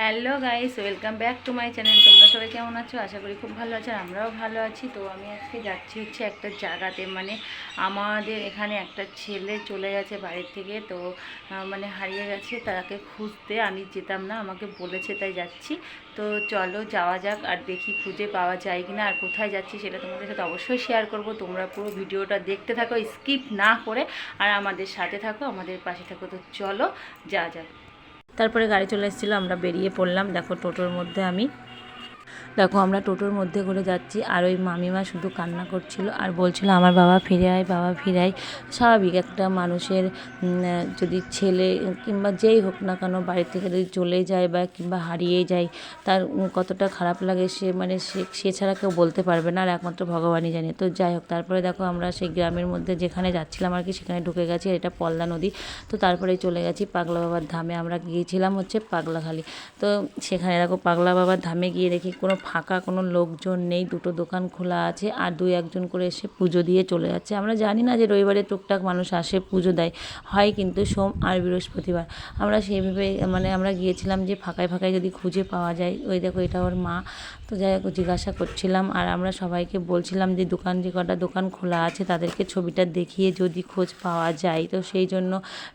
Hello guys, welcome back to my channel. তোমরা সবাই কেমন আছো? আশা করি খুব ভালো আছো আমরাও ভালো আছি। তো আমি আজকে যাচ্ছি হচ্ছে একটা জায়গাতে। মানে আমাদের এখানে একটা ছেলে চলে গেছে বাড়ির থেকে। তো মানে হারিয়ে গেছে তাকে খুঁজতে। আমি যেতাম না, আমাকে বলেছে তাই যাচ্ছি। তো চলো যাওয়া যাক আর দেখি খুঁজে পাওয়া যায় কি না আর কোথায় যাচ্ছি সেটা তোমাদের সাথে অবশ্যই শেয়ার করব। তোমরা পুরো ভিডিওটা দেখতে থাকো স্কিপ না করে। আর আমাদের সাথে থাকো, আমাদের পাশে থাকো। তো চলো যা যাক। তারপরে গাড়ি চলে এসেছিল আমরা বেরিয়ে পড়লাম। দেখো টোটোর মধ্যে আমি দেখো, আমরা টোটোর মধ্যে করে যাচ্ছি আর ওই মামিমা শুধু কান্না করছিল আর বলছিল, আমার বাবা ফিরে আয় বাবা ফিরে আয় স্বাভাবিক, একটা মানুষের যদি ছেলে কিংবা যেই হোক না কেন বাড়ি থেকে যদি চলে যায় বা কিংবা হারিয়ে যায়, তার কতটা খারাপ লাগে সে মানে সে সে ছাড়া কেউ বলতে পারবে না আর একমাত্র ভগবানই জানে। তো যাই হোক, তারপরে দেখো, আমরা সেই গ্রামের মধ্যে যেখানে যাচ্ছিলাম আর কি, সেখানে ঢুকে গেছি এটা পলদা নদী। তো তারপরে চলে গেছি পাগলা বাবার ধামে। আমরা গিয়েছিলাম হচ্ছে পাগলাখালি। তো সেখানে দেখো, পাগলা বাবার ধামে গিয়ে দেখি কোনো ফাঁকা কোনো লোকজন নেই, দুটো দোকান খোলা আছে আর দুই একজন করে এসে পুজো দিয়ে চলে যাচ্ছে। আমরা জানি না যে রবিবারে টুকটাক মানুষ আসে, পুজো দেয়। হয় কিন্তু সোম আর বৃহস্পতিবার। আমরা সেইভাবে মানে আমরা গিয়েছিলাম যে ফাঁকায় ফাঁকায় যদি খুঁজে পাওয়া যায়, ওই দেখো এটা ওর মা। তো যাই হোক, জিজ্ঞাসা করছিলাম আর আমরা সবাইকে বলছিলাম যে দোকান, যে কটা দোকান খোলা আছে তাদেরকে ছবিটা দেখিয়ে যদি খোঁজ পাওয়া যায়। তো সেই জন্য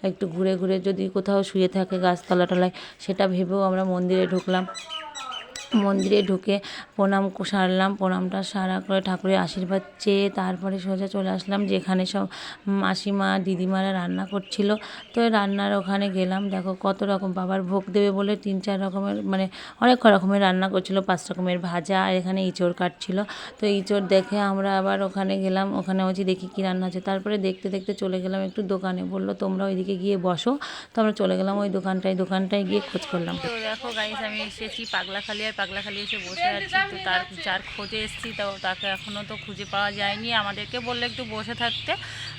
একটু ঘুরে ঘুরে যদি কোথাও শুয়ে থাকে গাছতলা টলায়, সেটা ভেবেও আমরা মন্দিরে ঢুকলাম। মন্দিরে ঢুকে প্রণাম সারলাম, প্রণামটা সারা করে ঠাকুরের আশীর্বাদ চেয়ে তারপরে সোজা চলে আসলাম, যেখানে সব মাসিমা, দিদিমারা রান্না করছিল। তো রান্নার ওখানে গেলাম, দেখো কত রকম, বাবার ভোগ দেবে বলে তিন চার রকমের মানে অনেক রকমের রান্না করছিল, পাঁচ রকমের ভাজা, আর এখানে ইঁচড় কাটছিল। তো ইঁচড় দেখে আমরা আবার ওখানে গেলাম, ওখানে হচ্ছে দেখি কী রান্না হচ্ছে। তারপরে দেখতে দেখতে চলে গেলাম একটু দোকানে, বলল তোমরা ওইদিকে গিয়ে বসো। তো আমরা চলে গেলাম ওই দোকানটায় দোকানটায় গিয়ে খোঁজ করলাম। তো দেখো গাইস আমি এসেছি পাগলাখালি আর পাগলাখালি এসে বসে আছি তো তার যার খোঁজে এসেছি তো তাকে এখনও তো খুঁজে পাওয়া যায়নি। আমাদেরকে বললে একটু বসে থাকতে।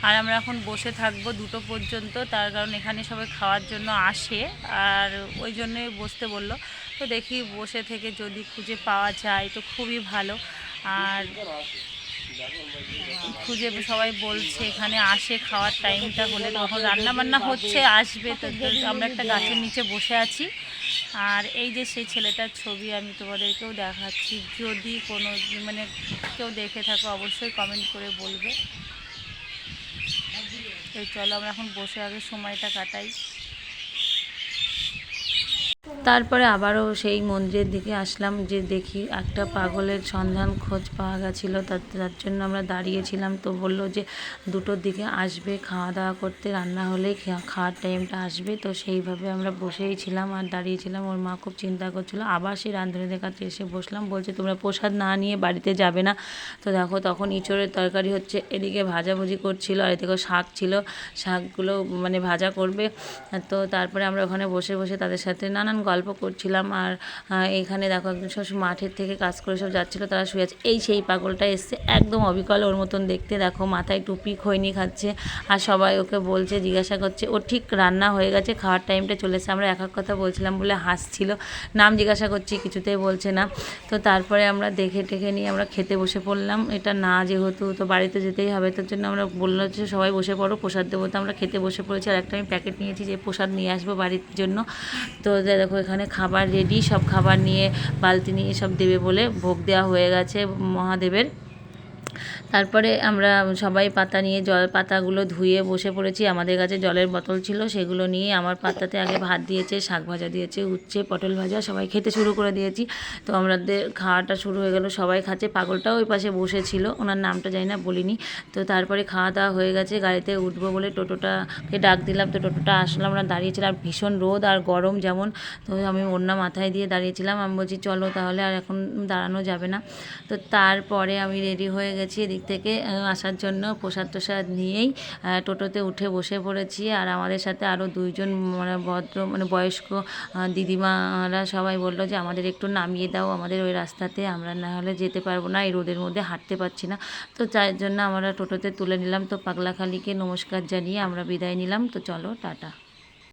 আর আমরা এখন বসে থাকব দুটো পর্যন্ত তার কারণ এখানে সবাই খাওয়ার জন্য আসে। আর ওই জন্যই বসতে বলল। তো দেখি বসে থেকে যদি খুঁজে পাওয়া যায় তো খুবই ভালো। আর খুঁজে সবাই বলছে এখানে আসে খাওয়ার টাইমটা হলে তখন রান্না বান্না হচ্ছে আসবে। তো তো আমরা একটা গাছের নিচে বসে আছি। আর এই যে সেই ছেলেটার ছবি আমি তোমাদেরকেও দেখাচ্ছি, যদি কোনো মানে কেউ দেখে থাকো অবশ্যই কমেন্ট করে বলবে। তো চলো আমরা এখন বসে আগে সময়টা কাটাই। তারপরে আবারও সেই মন্দিরের দিকে আসলাম, যে দেখি একটা পাগলের সন্ধান খোঁজ পাওয়া গেছিল। তার জন্য আমরা দাঁড়িয়েছিলাম তো বলল যে দুটোর দিকে আসবে, খাওয়া দাওয়া করতে। রান্না হলেই খাওয়ার টাইমটা আসবে। তো সেইভাবে আমরা বসেই ছিলাম আর দাঁড়িয়েছিলাম ওর মা খুব চিন্তা করছিল। আবার সেই রাঁধুনিদের কাছে এসে বসলাম। বলছে, তোমরা প্রসাদ না নিয়ে বাড়িতে যাবে না। তো দেখো, তখন ইঁচড়ের তরকারি হচ্ছে। এদিকে ভাজাভুজি করছিল আর এদিকে শাক ছিল। শাকগুলো মানে ভাজা করবে। তো তারপরে আমরা ওখানে বসে বসে তাদের সাথে নানান গল্প করছিলাম আর এখানে দেখো একজন সব মাঠের থেকে কাজ করে সব যাচ্ছিল, তারা শুয়ে আছে। এই সেই পাগলটা এসছে, একদম অবিকল ওর মতন দেখতে। দেখো মাথায় টুপি, খৈনি খাচ্ছে আর সবাই ওকে বলছে, জিজ্ঞাসা করছে ও ঠিক রান্না হয়ে গেছে, খাওয়ার টাইমটা চলে এসেছে। আমরা এক এক কথা বলছিলাম বলে হাসছিল। নাম জিজ্ঞাসা করছি, কিছুতেই বলছে না। তো তারপরে আমরা দেখে টেখে নিয়ে আমরা খেতে বসে পড়লাম। এটা না যেহেতু তো বাড়িতে যেতেই হবে, তার জন্য আমরা বলল যে, সবাই বসে পড়ো, প্রসাদ দেবো। তো আমরা খেতে বসে পড়েছি আর একটা আমি প্যাকেট নিয়েছি যে, প্রসাদ নিয়ে আসব বাড়ির জন্য। তো দেখো এখানে খাবার রেডি সব খাবার নিয়ে বালতি নিয়ে সব দেবে বলে ভোগ দেওয়া হয়ে গেছে মহাদেবের। তারপরে আমরা সবাই পাতা নিয়ে জল, পাতাগুলো ধুয়ে বসে পড়েছি। আমাদের কাছে জলের বোতল ছিল, সেগুলো নিয়ে আমার পাতাতে আগে ভাত দিয়েছে, শাক ভাজা দিয়েছে, উচ্ছে, পটল ভাজা সবাই খেতে শুরু করে দিয়েছি। তো আমাদের খাওয়াটা শুরু হয়ে গেল, সবাই খাচ্ছে। পাগলটাও ওই পাশে বসেছিল, ওনার নামটা জানি না, বলিনি। তো তারপরে খাওয়া দাওয়া হয়ে গেছে, গাড়িতে উঠবো বলে টোটোটাকে ডাক দিলাম। তো টোটোটা আসলাম, আমরা দাঁড়িয়েছিলাম ভীষণ রোদ আর গরম যেমন। তো আমি ওড়না মাথায় দিয়ে দাঁড়িয়েছিলাম, আমি বলছি, চলো তাহলে আর এখন দাঁড়ানো যাবে না। তো তারপরে আমি রেডি হয়ে গেছি এদিক থেকে আসার জন্য প্রসাদ টোসাদ নিয়েই টোটোতে উঠে বসে পড়েছি। আর আমাদের সাথে আরও দুইজন মানে ভদ্র মানে বয়স্ক দিদিমারা সবাই বলল যে, আমাদের একটু নামিয়ে দাও, আমাদের ওই রাস্তাতে, আমরা না হলে যেতে পারব না, এই রোদের মধ্যে হাঁটতে পারছি না। তো তার জন্য আমরা টোটোতে তুলে নিলাম। তো পাগলাখালিকে নমস্কার জানিয়ে আমরা বিদায় নিলাম। তো চলো, টাটা।